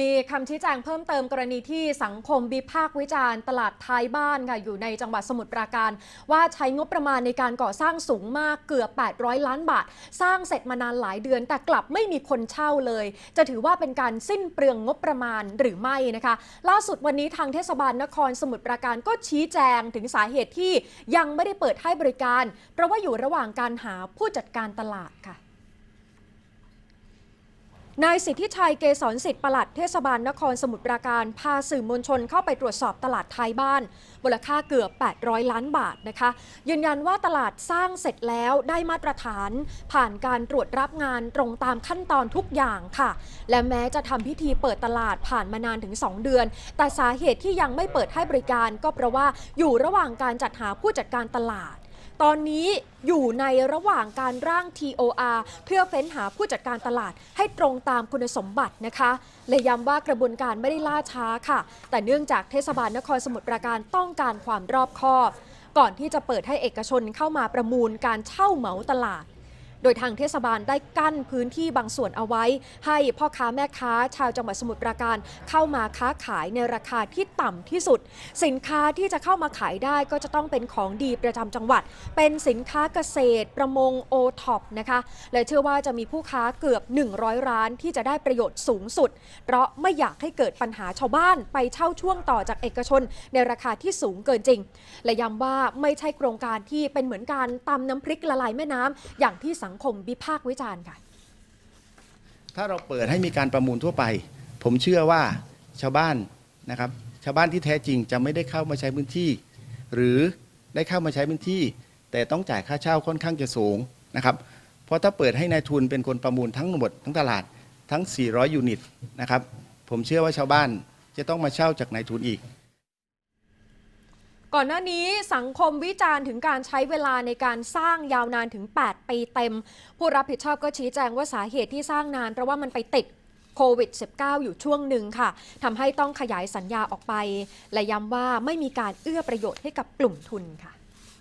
มีคำชี้แจงเพิ่มเติมกรณีที่สังคมวิพากษ์วิจารณ์ตลาดท้ายบ้านค่ะอยู่ในจังหวัดสมุทรปราการ ว่าใช้งบประมาณในการก่อสร้างสูงมากเกือบ 800 ล้านบาท สร้างเสร็จมานานหลายเดือน แต่กลับไม่มีคนเช่าเลย จะถือว่าเป็นการสิ้นเปลืองงบประมาณหรือไม่นะคะ ล่าสุดวันนี้ทางเทศบาลนครสมุทรปราการก็ชี้แจงถึงสาเหตุที่ยังไม่ได้เปิดให้บริการ เพราะว่าอยู่ระหว่างการหาผู้จัดการตลาดค่ะ นายสิทธิชัยเกษรสิทธิ์ปลัดเทศบาลนครสมุทรปราการ พาสื่อมวลชนเข้าไปตรวจสอบตลาดไทยบ้านมูลค่าเกือบ 800 ล้านบาทนะคะ ยืนยันว่าตลาดสร้างเสร็จแล้วได้มาตรฐาน ผ่านการตรวจรับงานตรงตามขั้นตอนทุกอย่างค่ะ และแม้จะทำพิธีเปิดตลาดผ่านมานานถึง 2 เดือน แต่สาเหตุที่ยังไม่เปิดให้บริการก็เพราะว่าอยู่ระหว่างการจัดหาผู้จัดการตลาด ตอนนี้อยู่ในระหว่างการร่าง TOR เพื่อเฟ้นหาผู้จัดการตลาดให้ตรงตามคุณสมบัตินะคะเลยย้ำว่ากระบวนการไม่ได้ล่าช้าค่ะ แต่เนื่องจากเทศบาลนครสมุทรปราการต้องการความรอบคอบ ก่อนที่จะเปิดให้เอกชนเข้ามาประมูลการเช่าเหมาตลาด โดยทางเทศบาลได้กั้นพื้นที่บางส่วนเอาไว้ ให้พ่อค้าแม่ค้าชาวจังหวัดสมุทรปราการเข้ามาค้าขายในราคาที่ต่ำที่สุด สินค้าที่จะเข้ามาขายได้ก็จะต้องเป็นของดีประจำจังหวัด เป็นสินค้าเกษตร ประมงโอท็อปนะคะและเชื่อว่าจะมีผู้ค้าเกือบ 100 ร้านที่จะได้ประโยชน์สูงสุด เพราะไม่อยากให้เกิดปัญหาชาวบ้านไปเช่าช่วงต่อจากเอกชน ในราคาที่สูงเกินจริง และย้ำว่าไม่ใช่โครงการที่เป็นเหมือนการตำน้ำพริกละลายแม่น้ำอย่างที่สังคมวิพากษ์วิจารณ์ค่ะ ถ้าเราเปิดให้มีการประมูลทั่วไป ผมเชื่อว่าชาวบ้านนะครับชาวบ้านที่แท้จริงจะไม่ได้เข้ามาใช้พื้นที่ หรือได้เข้ามาใช้พื้นที่ แต่ต้องจ่ายค่าเช่าค่อนข้างจะสูงนะครับเพราะถ้าเปิดให้นายทุนเป็นคนประมูลทั้งหมดทั้งตลาดทั้ง 400 ยูนิตนะครับผมเชื่อว่าชาวบ้านจะต้องมาเช่าจากนายทุนอีก ก่อนหน้านี้สังคมวิจารณ์ถึงการใช้เวลาในการสร้างยาวนานถึง 8 ปีเต็ม ผู้รับผิดชอบก็ชี้แจงว่าสาเหตุที่สร้างนาน เพราะว่ามันไปติดโควิด -19 อยู่ช่วงหนึ่งค่ะทำให้ต้องขยายสัญญาออกไป และย้ำว่าไม่มีการเอื้อประโยชน์ให้กับกลุ่มทุนค่ะ